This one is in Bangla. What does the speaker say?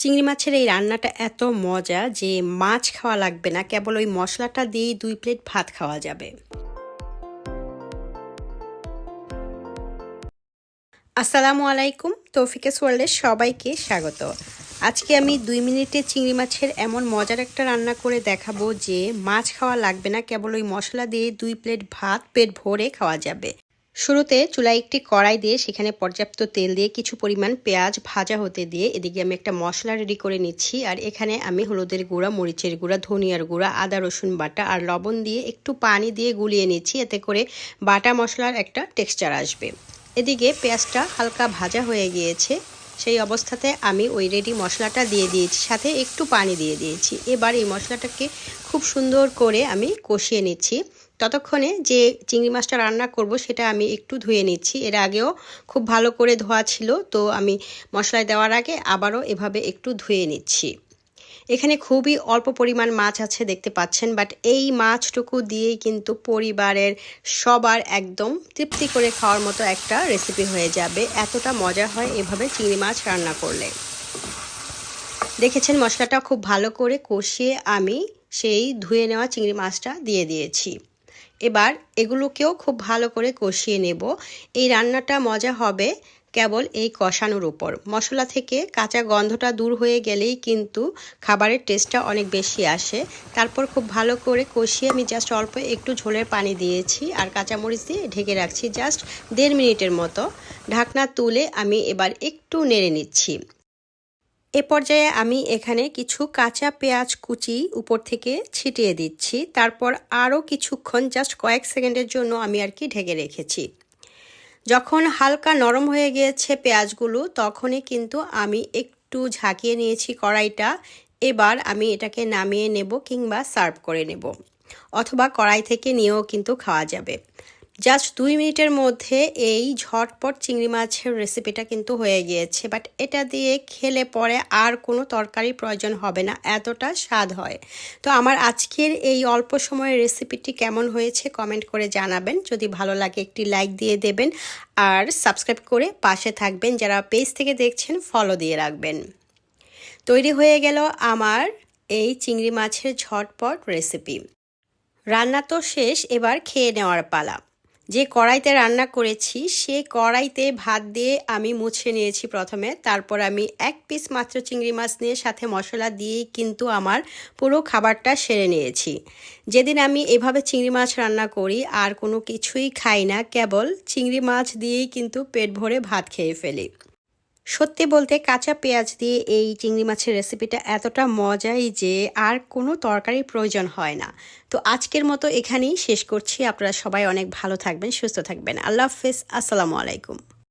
চিংড়ি মাছের এই রান্নাটা এত মজা যে মাছ খাওয়া লাগবে না, কেবল ওই মশলাটা দিয়েই দুই প্লেট ভাত খাওয়া যাবে। আসসালামু আলাইকুম, তৌফিকেস ওয়ার্ল্ডের সবাইকে স্বাগত। আজকে আমি দুই মিনিটে চিংড়ি মাছের এমন মজার একটা রান্না করে দেখাবো যে মাছ খাওয়া লাগবে না, কেবল ওই মশলা দিয়ে দুই প্লেট ভাত পেট ভরে খাওয়া যাবে। শুরুতে চুলায় একটি কড়াই দিয়ে সেখানে পর্যাপ্ত তেল দিয়ে কিছু পরিমাণ পেঁয়াজ ভাজা হতে দিয়ে এদিকে আমি একটা মশলা রেডি করে নিচ্ছি। আর এখানে আমি হলুদের গুঁড়া, মরিচের গুঁড়া, ধনিয়ার গুঁড়া, আদা, রসুন বাটা আর লবণ দিয়ে একটু পানি দিয়ে গুলিয়ে নিচ্ছি। এতে করে বাটা মশলার একটা টেক্সচার আসবে। এদিকে পেঁয়াজটা হালকা ভাজা হয়ে গিয়েছে। সেই অবস্থাতে আমি ওই রেডি মশলাটা দিয়ে দিয়েছি, সাথে একটু পানি দিয়ে দিয়েছি। এবার এই মশলাটাকে খুব সুন্দর করে আমি কষিয়ে নিচ্ছি। ততক্ষণে যে চিংড়ি মাছটা রান্না করব সেটা আমি একটু ধুয়ে নিচ্ছি। এর আগেও খুব ভালো করে ধোয়া ছিল, তো আমি মশলায় দেওয়ার আগে আবারও এভাবে একটু ধুয়ে নিচ্ছি। এখানে খুবই অল্প পরিমাণ মাছ আছে, দেখতে পাচ্ছেন, বাট এই মাছটুকু দিয়েই কিন্তু পরিবারের সবার একদম তৃপ্তি করে খাওয়ার মতো একটা রেসিপি হয়ে যাবে। এতটা মজা হয় এভাবে চিংড়ি মাছ রান্না করলে। দেখেছেন মশলাটা খুব ভালো করে কষিয়ে আমি সেই ধুয়ে নেওয়া চিংড়ি মাছটা দিয়ে দিয়েছি। এবার এগুলোকেও খুব ভালো করে কষিয়ে নেব। এই রান্নাটা মজা হবে কেবল এই কষানোর উপর। মশলা থেকে কাঁচা গন্ধটা দূর হয়ে গেলেই কিন্তু খাবারের টেস্টটা অনেক বেশি আসে। তারপর খুব ভালো করে কষিয়ে আমি জাস্ট অল্প একটু ঝোলের পানি দিয়েছি আর কাঁচামরিচ দিয়ে ঢেকে রাখছি জাস্ট দেড় মিনিটের মতো। ঢাকনা তুলে আমি এবার একটু নেড়ে নিচ্ছি। এ পর্যায়ে আমি এখানে কিছু কাঁচা পেঁয়াজ কুচি উপর থেকে ছিটিয়ে দিচ্ছি। তারপর আরও কিছুক্ষণ জাস্ট কয়েক সেকেন্ডের জন্য আমি আর কি ঢেকে রেখেছি। যখন হালকা নরম হয়ে গিয়েছে পেঁয়াজগুলো, তখনই কিন্তু আমি একটু ঝাঁকিয়ে নিয়েছি কড়াইটা। এবার আমি এটাকে নামিয়ে নেব কিংবা সার্ভ করে নেব। অথবা কড়াই থেকে নিয়েও কিন্তু খাওয়া যাবে। জাস্ট দুই মিনিটের মধ্যে এই ঝটপট চিংড়ি মাছের রেসিপিটা কিন্তু হয়ে গিয়েছে। বাট এটা দিয়ে খেলে পরে আর কোনো তরকারি প্রয়োজন হবে না, এতটা স্বাদ হয়। তো আমার আজকের এই অল্প সময়ের রেসিপিটি কেমন হয়েছে কমেন্ট করে জানাবেন। যদি ভালো লাগে একটি লাইক দিয়ে দেবেন আর সাবস্ক্রাইব করে পাশে থাকবেন, যারা পেজ থেকে দেখছেন ফলো দিয়ে রাখবেন। তৈরি হয়ে গেল আমার এই চিংড়ি মাছের ঝটপট রেসিপি রান্না তো শেষ, এবার খেয়ে নেওয়ার পালা। যে কড়াইতে রান্না করেছি, সে কড়াইতে ভাত দিয়ে আমি মুছে নিয়েছি প্রথমে। তারপর আমি এক পিস মাত্র চিংড়ি মাছ নিয়ে সাথে মশলা দিয়েই কিন্তু আমার পুরো খাবারটা সেরে নিয়েছি। যেদিন আমি এভাবে চিংড়ি মাছ রান্না করি, আর কোনো কিছুই খাই না, কেবল চিংড়ি মাছ দিয়েই কিন্তু পেট ভরে ভাত খেয়ে ফেলি। সত্যি বলতে কাঁচা পেঁয়াজ দিয়ে এই চিংড়ি মাছের রেসিপিটা এতটা মজাই যে আর কোনো তরকারির প্রয়োজন হয় না। তো আজকের মতো এখানেই শেষ করছি। আপনারা সবাই অনেক ভালো থাকবেন, সুস্থ থাকবেন। আল্লাহ হাফিজ। আসসালামু আলাইকুম।